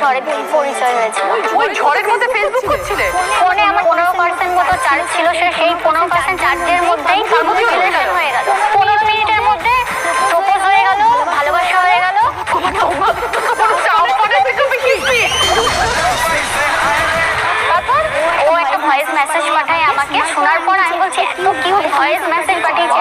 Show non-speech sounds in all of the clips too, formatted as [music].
ঝড়ে পরিচয় হয়েছিল। ওই ঝড়ের মধ্যে ফেসবুক করছিলে ফোনে আমার পনেরো পার্সেন্ট মতো চার্জ ছিল সে সেই পনেরো পার্সেন্ট চার্জের মধ্যেই রিলেশন হয়ে গেল। পনেরো মিনিটের মধ্যে প্রপোজ হয়ে গেল ভালোবাসা হয়ে গেল। তারপর ও একটা ভয়েস মেসেজ পাঠায় আমাকে। শোনার পর আমি বলছি এত কিউট ভয়েস মেসেজ পাঠিয়েছে।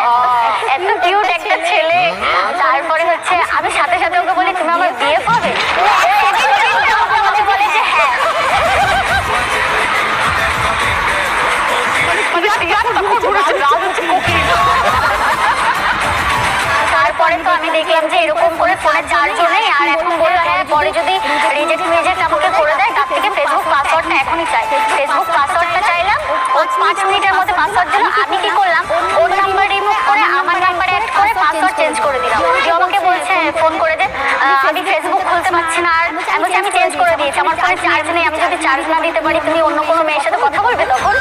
তারপরে তো আমি দেখলাম যে এরকম করে ফোনে চার্জও নেই আর এখন বলল হ্যাঁ যদি রিজেক্ট মিজেক্ট আমাকে করে দেয়। তার থেকে ফেসবুক পাসওয়ার্ডটা এখনই চাই। ফেসবুক পাসওয়ার্ডটা চাইলাম ও পাঁচ মিনিটের মধ্যে পাসওয়ার্ড দিল। আমি কি করলাম? ওর নাম্বার করে আমার নাম্বার অ্যাড করে পাসওয়ার্ড চেঞ্জ করে দিলাম। যে আমাকে বলছে ফোন করে আহ, আমি ফেসবুক খুলতে পারছি না আর আমি বলছি আমি চেঞ্জ করে দিয়েছি। আমার ফোনে চার্জ নেই। আমি যদি চার্জ না দিতে পারি তুমি অন্য কোনো মেয়ের সাথে কথা বলবে তখন?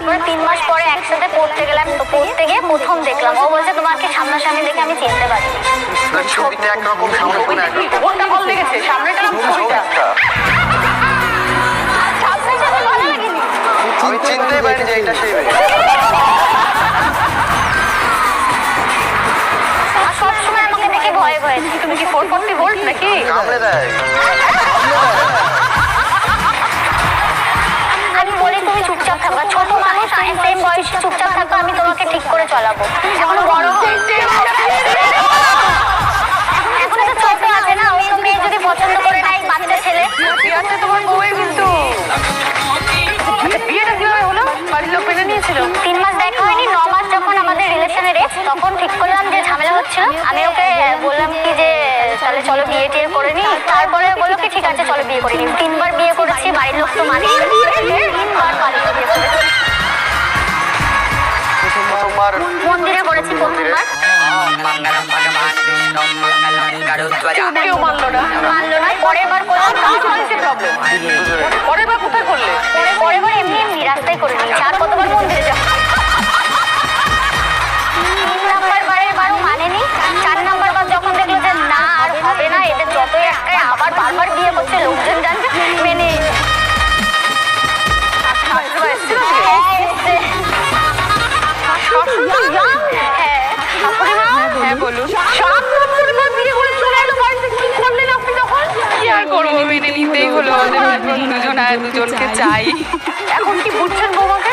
তারপর তিন মাস পরে একসাথে পড়তে গেলাম তো পড়তে গিয়ে প্রথম দেখলাম। ও বলছে তোমাকে সামনাসামনি দেখে আমি চিনতে পারি ছবিতে একরকম সামনে কোনো একরকম কোনটা ভালো লেগেছে? সামনেটা না ছবিটা। সামনাসামনি ভালো লাগেনি আমি চিনতেই পারিনি যে এটা সেই সবসময় আমাকে দেখে ভয়ে ভয়ে তুমি কি ফোর ফোরটি ভোল্ট নাকি? কামড়ে দেয়। চলাবো। এখন বড় এখন তো ছোট আছে না অন্য মেয়ে যদি পছন্দ করে নাই বাচ্চা ছেলে। আছে তোমার বউয়ের কিন্তু। বিয়েটা কীভাবে হলো? বাড়ির লোক নিয়েছিল? তিন মাস দেখা হয়নি ন মাস যখন আমাদের রিলেশনের এক্স তখন ঠিক করলাম যে ঝামেলা হচ্ছিল। আমি ওকে বললাম কি যে তাহলে চলো বিয়ে টিয়ে করে নি। তারপরে বলল কি ঠিক আছে চলো বিয়ে করে নি। তিনবার বিয়ে করেছি বাড়ির লোক তো মানে তিনবার করলে পরে পরের এমনি এমনি রাস্তায় করে নিয়েছি। আর দুজনকে চাই। [laughs] এখন কি বুঝছেন বৌমাকে?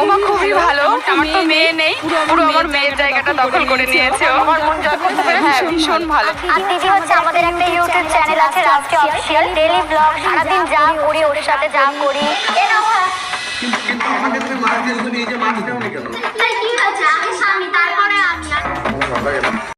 ওমা খুবই ভালো। আমার তো মেয়ে নেই। পুরো আমার মেয়ের জায়গাটা দখল করে নিয়েছে। আমার মন করতে হ্যাঁ ভীষণ ভালো। আর দিদি হচ্ছে আমাদের একটা ইউটিউব চ্যানেল আছে রাষ্ট্রীয় অফিসিয়াল ডেলি ব্লগ সারাদিন যা করি ওর সাথে যা করি। কিন্তু আমাকে তুমি মাছ দিয়ে এই যে মাছ কেন কি হয়েছে? আগে স্বামী তারপরে আমি।